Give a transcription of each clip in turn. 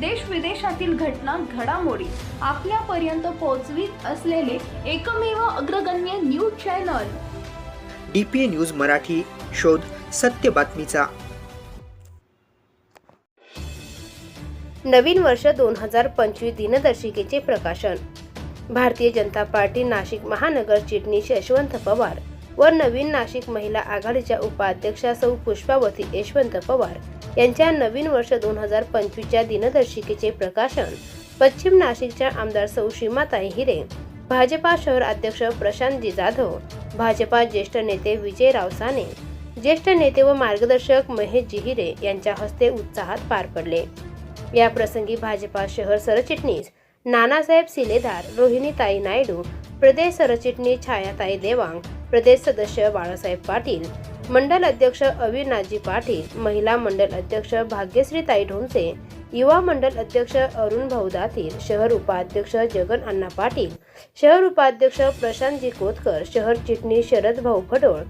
देश विदेशातील घटना घडामोडी आपल्यापर्यंत पोहोचवीत असलेले एकमेव अग्रगण्य news channel. D P A news Marathi शोध सत्य बातमीचा. नवीन वर्ष दोन हजार पंचवीस दिनदर्शिकेचे प्रकाशन. भारतीय जनता पार्टी नाशिक महानगर चिटणीस यशवंत पवार व नवीन नाशिक महिला आघाडीच्या उपाध्यक्षा सौ पुष्पावती यशवंत पवार यांच्या नवीन वर्ष दोन हजार पंचवीसच्या दिनदर्शिकेचे प्रकाशन. पश्चिम नाशिकच्या आमदार सौशीमाताई हिरे भाजपा शहर अध्यक्ष प्रशांतजी जाधव भाजपा ज्येष्ठ नेते विजयराव साने ज्येष्ठ नेते व मार्गदर्शक महेश हिरे यांच्या हस्ते उत्साहात पार पडले. या प्रसंगी भाजपा शहर सरचिटणीस नानासाहेब सिलेदार रोहिणीताई नायडू प्रदेश सरचिटणीस छायाताई देवांग प्रदेश सदस्य बाळासाहेब पाटील मंडल अध्यक्ष अविनाथजी पाटील महिला मंडल अध्यक्ष भाग्यश्रीताई ढोंसे युवा मंडल अध्यक्ष अरुण भाऊ दातीर शहर उपाध्यक्ष जगन अण्णा पाटील शहर उपाध्यक्ष प्रशांतजी कोतकर शहर चिटणीस शरद भाऊ खडोळ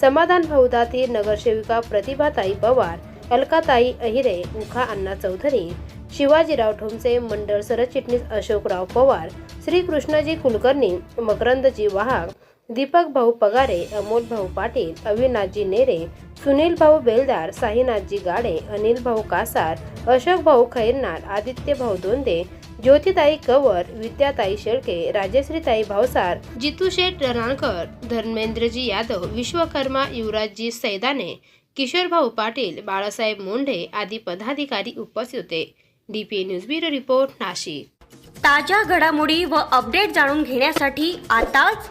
समाधान भाऊ दातीर नगरसेविका प्रतिभाताई पवार अलकाताई अहिरे मुखा अण्णा चौधरी शिवाजीराव ठोंसे मंडळ सरचिटणीस अशोकराव पवार श्रीकृष्णजी कुलकर्णी मकरंदजी वाहक दीपक भाऊ पगारे अमोल भाऊ पाटील अविनाथजी नेरे सुनील भाऊ बेलदार साईनाथजी गाडे अनिल भाऊ कासार अशोक भाऊ खैरनार आदित्य भाऊ दोंदे ज्योतिताई कवर विद्याताई शेळके राजश्रीताई भावसार जितू शेठ रणाळकर धर्मेंद्रजी यादव विश्वकर्मा युवराजजी सैदाने किशोरभाऊ पाटील बाळासाहेब मोंढे आदी पदाधिकारी उपस्थित होते. DPA news bureau report Nashik. ताज्या घडामोडी व अपडेट जाणून घेण्यासाठी आताच